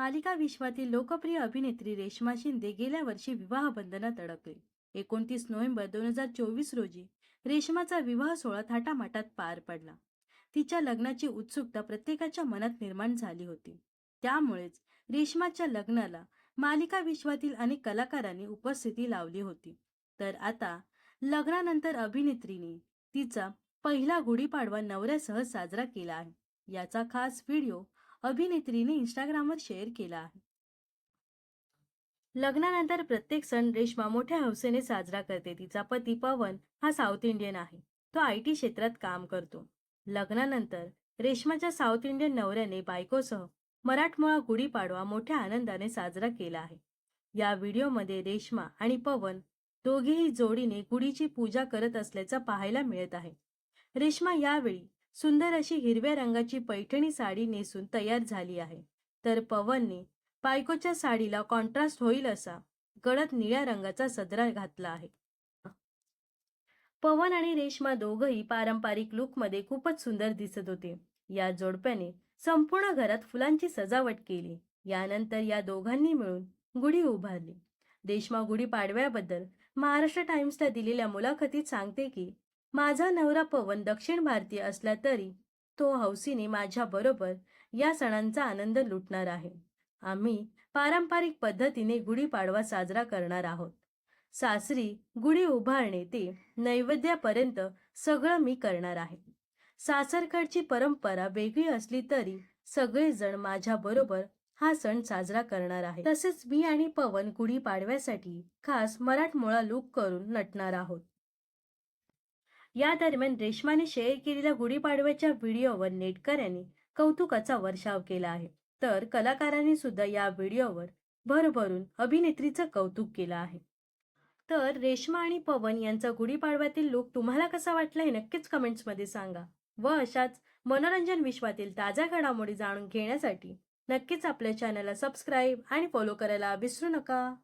मालिका विश्वातील लोकप्रिय अभिनेत्री रेश्मा शिंदे गेल्या वर्षी विवाह बंधनात अडकली. एकोणतीस नोव्हेंबर दोन हजार चोवीस रोजी रेश्माचा विवाह सोहळा थाटामाटात पार पडला. तिच्या लग्नाची उत्सुकता प्रत्येकाच्या मनात निर्माण झाली होती. त्यामुळेच रेश्माच्या लग्नाला मालिका विश्वातील अनेक कलाकारांनी उपस्थिती लावली होती. तर आता लग्नानंतर अभिनेत्रीने तिचा पहिला गुढीपाडवा नवऱ्यासह साजरा केला आहे. याचा खास व्हिडिओ अभिनेत्रीने इंस्टाग्रामवर शेअर केला आहे. लग्नानंतर प्रत्येक सण रेश्मा मोठ्या हौसेने साजरा करते. तिचा पती पवन हा साऊथ इंडियन आहे. तो आय टी क्षेत्रात काम करतो. लग्नानंतर रेश्माच्या साऊथ इंडियन नवऱ्याने बायकोसह मराठमोळा गुढीपाडवा मोठ्या आनंदाने साजरा केला आहे. या व्हिडिओमध्ये रेश्मा आणि पवन दोघेही जोडीने गुढीची पूजा करत असल्याचं पाहायला मिळत आहे. रेश्मा यावेळी सुंदर अशी हिरव्या रंगाची पैठणी साडी नेसून तयार झाली आहे. तर पवनने बायकोच्या साडीला कॉन्ट्रास्ट होईल असा गडद निळ्या रंगाचा सदरा घातला आहे. पवन आणि रेश्मा दोघही पारंपरिक लुकमध्ये खूपच सुंदर दिसत होते. या जोडप्याने संपूर्ण घरात फुलांची सजावट केली. यानंतर या दोघांनी मिळून गुढी उभारली. रेश्मा गुढी पाडव्याबद्दल महाराष्ट्र टाइम्सला दिलेल्या मुलाखतीत सांगते की माझा नवरा पवन दक्षिण भारतीय असला तरी तो हौसीने माझ्याबरोबर या सणांचा आनंद लुटणार आहे. आम्ही पारंपरिक पद्धतीने गुढीपाडवा साजरा करणार आहोत. सासरी गुढी उभारणे ते नैवेद्यापर्यंत सगळं मी करणार आहे. सासरकडची परंपरा वेगळी असली तरी सगळेजण माझ्याबरोबर हा सण साजरा करणार आहे तसेच मी आणि पवन गुढी पाडव्यासाठी खास मराठमोळा लुक करून नटणार आहोत. या दरम्यान रेश्माने शेअर केलेल्या गुढीपाडव्याच्या व्हिडिओवर नेटकऱ्यांनी कौतुकाचा वर्षाव केला आहे. तर कलाकारांनी सुद्धा या व्हिडिओवर भरभरून अभिनेत्रीचं कौतुक केलं आहे. तर रेश्मा आणि पवन यांचा गुढीपाडव्यातील लुक तुम्हाला कसा वाटला हे नक्कीच कमेंट्समध्ये सांगा व अशाच मनोरंजन विश्वातील ताज्या घडामोडी जाणून घेण्यासाठी नक्कीच आपल्या चॅनलला सबस्क्राईब आणि फॉलो करायला विसरू नका.